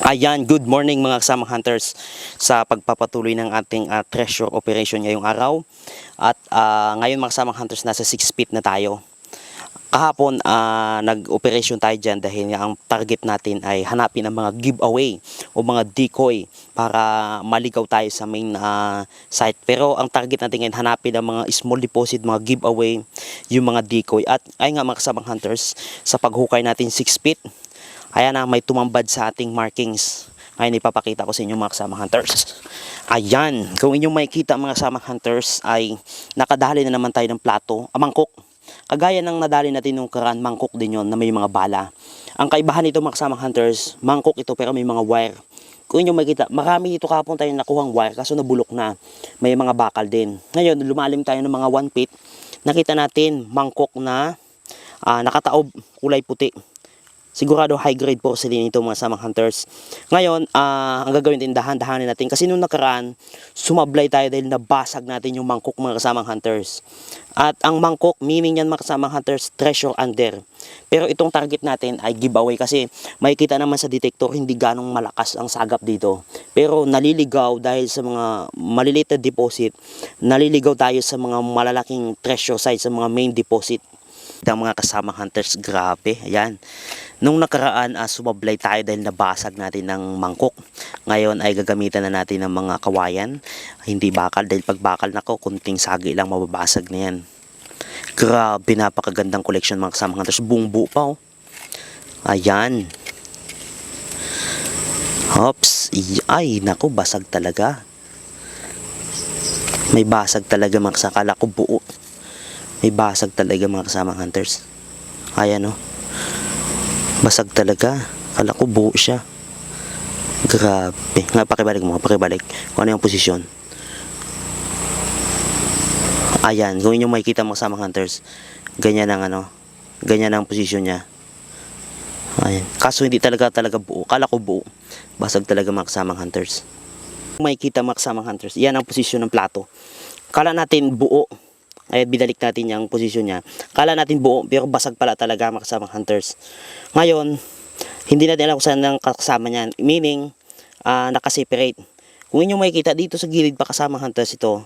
Ayan, good morning mga kasamang hunters sa pagpapatuloy ng ating ah, treasure operation ngayong araw. At ah, ngayon mga kasamang hunters, nasa 6 feet na tayo. Kahapon, ah, nag-operation tayo dyan dahil ang target natin ay hanapin ang mga giveaway o mga decoy para maligaw tayo sa main ah, site. Pero ang target natin ngayon, hanapin ang mga small deposit, mga giveaway, yung mga decoy. At ay nga mga kasamang hunters, sa paghukay natin 6 feet, Ayan na, may tumambad sa ating markings. Ngayon ipapakita ko sa inyo mga kasama hunters. Ayan, kung inyong makikita mga kasama hunters ay nakadali na naman tayo ng plato, ah, mangkok. Kagaya ng nadali natin nung karan, mangkok din yon na may mga bala. Ang kaibahan nito mga kasama hunters, mangkok ito pero may mga wire. Kung inyong makikita, marami dito kapon tayo nakuhang wire kaso nabulok na. May mga bakal din. Ngayon, lumalim tayo ng mga 1 feet. Nakita natin mangkok na ah, nakataob, kulay puti sigurado high grade po sila nito mga samang hunters. Ngayon, ah, ang gagawin din dahan-dahanin natin kasi nung nakaraan, sumablay tayo dahil nabasag natin yung mangkok mga kasamang hunters. At ang mangkok, meaning yan mga kasamang hunters, treasure under. Pero itong target natin ay giveaway kasi makikita naman sa detector hindi ganong malakas ang sagap dito. Pero naliligaw dahil sa mga maliliit na deposit, naliligaw tayo sa mga malalaking treasure sites, sa mga main deposit ng mga kasamang hunters, grabe, ayan. Nung nakaraan, uh, sumablay tayo dahil nabasag natin ng mangkok. Ngayon ay gagamitan na natin ng mga kawayan, hindi bakal, dahil pag bakal nako, kunting sagi lang mababasag na yan. Grabe, napakagandang collection mga kasamang hunters, buong buo pa oh. Ayan. Hops, ay, nako, basag talaga. May basag talaga mga kasakala ko buo. May basag talaga mga kasamang hunters. Ayan oh. Basag talaga. Kala ko buo siya. Grabe. Nga, pakibalik mo. Pakibalik. Kung ano yung posisyon. Ayan. Kung inyo makikita mga kasamang hunters. Ganyan ang ano. Ganyan ang posisyon niya. Ayan. Kaso hindi talaga talaga buo. Kala ko buo. Basag talaga mga kasamang hunters. Makikita mga kasamang hunters. Yan ang posisyon ng plato. Kala natin buo. Ay binalik natin yung posisyon niya. Kala natin buo, pero basag pala talaga mga kasamang hunters. Ngayon, hindi natin alam kung saan ang kasama niyan. Meaning, ah, nakaseparate. Kung inyo makikita dito sa gilid pa kasamang hunters ito,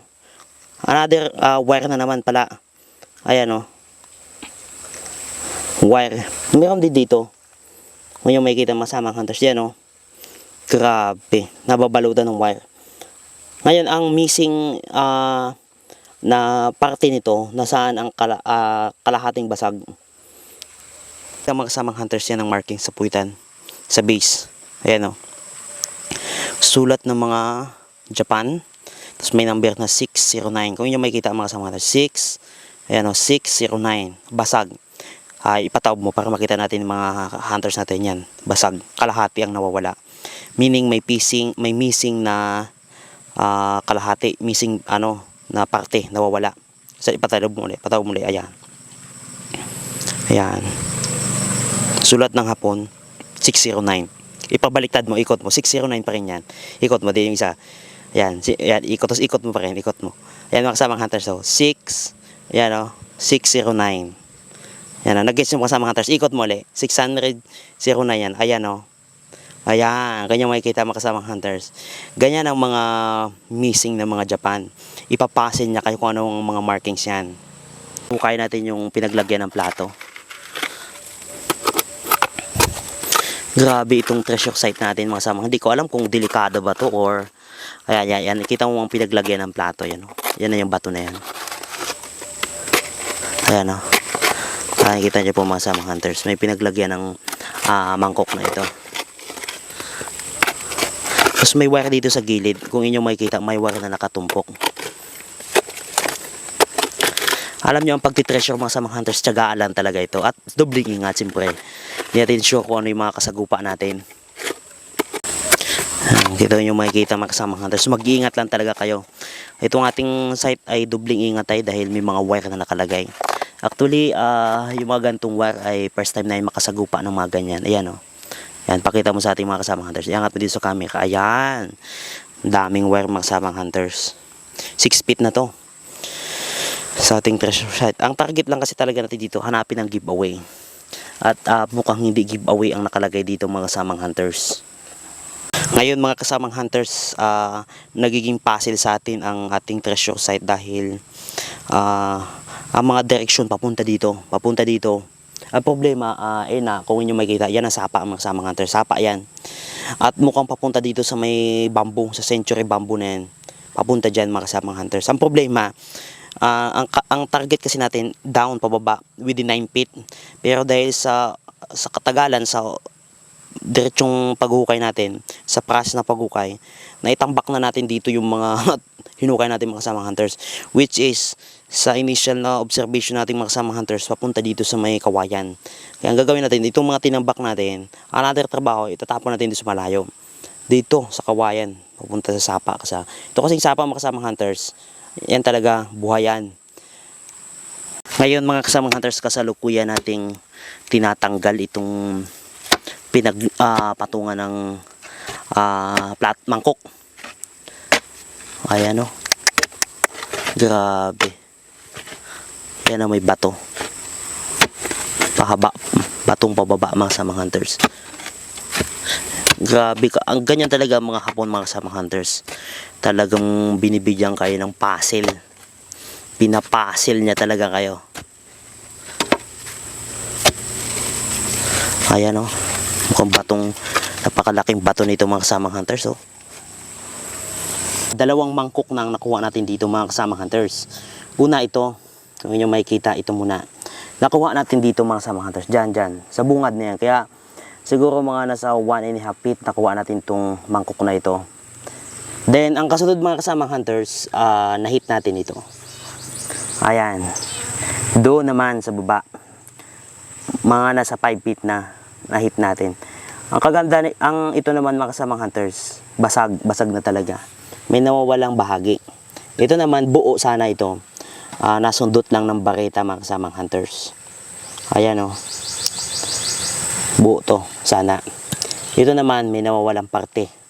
another ah, wire na naman pala. Ayan o. Wire. Meron din dito. Kung inyo makikita masamang hunters, yan o. Grabe. Nababalutan ng wire. Ngayon, ang missing ah, na parte nito na saan ang kala, ah, kalahating basag. Ang mga kasamang hunters yan ang marking sa puwitan, sa base. Ayan o. Sulat ng mga Japan. Tapos may number na 609. Kung inyo makikita ang mga kasamang hunters, 6, ayan o, 609. Basag. Ay, ipatawag mo para makita natin yung mga hunters natin yan. Basag. Kalahati ang nawawala. Meaning may missing, may missing na ah, kalahati. Missing ano, na parte nawawala. So ipatawag mo ulit, patawag mo ulit, ayan. Ayan. Sulat ng hapon 609. Ipabaliktad mo, ikot mo, 609 pa rin yan. Ikot mo din yung isa. Ayan, si, ayan ikot, tapos ikot mo pa rin, ikot mo. Ayan mga kasamang hunters, so 6, ayan o, 609. Ayan o, nag-gets yung kasamang hunters, ikot mo ulit, 609 yan, ayan o. Ayan, ganyan makikita mga kasamang hunters. Ganyan ang mga missing ng mga Japan. Ipapasin niya kayo kung anong mga markings yan. Hukay natin yung pinaglagyan ng plato. Grabe itong treasure site natin mga kasama. Hindi ko alam kung delikado ba to or ayan, ayan, yan. Kita mo ang pinaglagyan ng plato. Yan, oh. yan na yung bato na yan. Ayan. Oh. Nakikita niyo po mga kasama hunters. May pinaglagyan ng ah, mangkok na ito. Tapos may wire dito sa gilid. Kung inyo makikita, may wire na nakatumpok. Alam nyo, ang pagtitreasure mga samang hunters, tsagaan lang talaga ito. At dobling ingat, siyempre. Hindi natin sure kung ano yung mga kasagupa natin. Kita nyo makikita mga kasamang hunters. Mag-iingat lang talaga kayo. Itong ating site ay dobling ingat tayo dahil may mga wire na nakalagay. Actually, ah, yung mga gantong wire ay first time na yung makasagupa ng mga ganyan. Ayan o. Yan, pakita mo sa ating mga kasamang hunters. Iangat mo dito sa camera. Ayan. Daming wire mga kasamang hunters. 6 feet na to sa ating treasure site. Ang target lang kasi talaga natin dito, hanapin ang giveaway. At ah, mukhang hindi giveaway ang nakalagay dito mga samang hunters. Ngayon mga kasamang hunters, ah, nagiging puzzle sa atin ang ating treasure site dahil ah, ang mga direksyon papunta dito, papunta dito. Ang problema, ah, eh na, kung inyo makikita, yan ang sapa ang mga hunters, sapa yan. At mukhang papunta dito sa may bamboo, sa century bamboo na yan. Papunta dyan mga kasamang hunters. Ang problema, ah, ang, ang target kasi natin down pababa within 9 feet. Pero dahil sa sa katagalan sa diretsong paghukay natin sa process na paghukay naitambak na natin dito yung mga hinukay natin mga kasamang hunters which is sa initial na observation natin mga kasamang hunters papunta dito sa may kawayan. Kaya ang gagawin natin itong mga tinambak natin another trabaho itatapon natin dito sa malayo. Dito sa kawayan papunta sa sapa. Kasi ito kasing sapa mga kasamang hunters yan talaga buhayan. Ngayon mga kasamang hunters kasalukuyan nating tinatanggal itong pinagpatungan ng ah, plat mangkok. Ayan o. Grabe. Yan na may bato. Pahaba. Batong pababa mga samang hunters. Grabe ka. Ang ganyan talaga mga hapon mga samang hunters. Talagang binibigyan kayo ng puzzle. Pinapuzzle niya talaga kayo. Ayan o. Mukhang batong napakalaking bato nito mga kasamang hunters oh. Dalawang mangkok na ang nakuha natin dito mga kasamang hunters. Una ito, kung inyo makikita ito muna. Nakuha natin dito mga kasamang hunters, dyan dyan, sa bungad na yan. Kaya siguro mga nasa 1 and a half feet nakuha natin itong mangkok na ito. Then ang kasunod mga kasamang hunters, ah, na-hit natin ito. Ayan. Doon naman sa baba mga nasa 5 feet na na-hit natin. Ang kaganda ang ito naman mga kasamang hunters, basag, basag na talaga. May nawawalang bahagi. Ito naman buo sana ito. Ah, nasundot lang ng bareta mga kasamang hunters. Ayan oh. Buo to sana. Ito naman may nawawalang parte.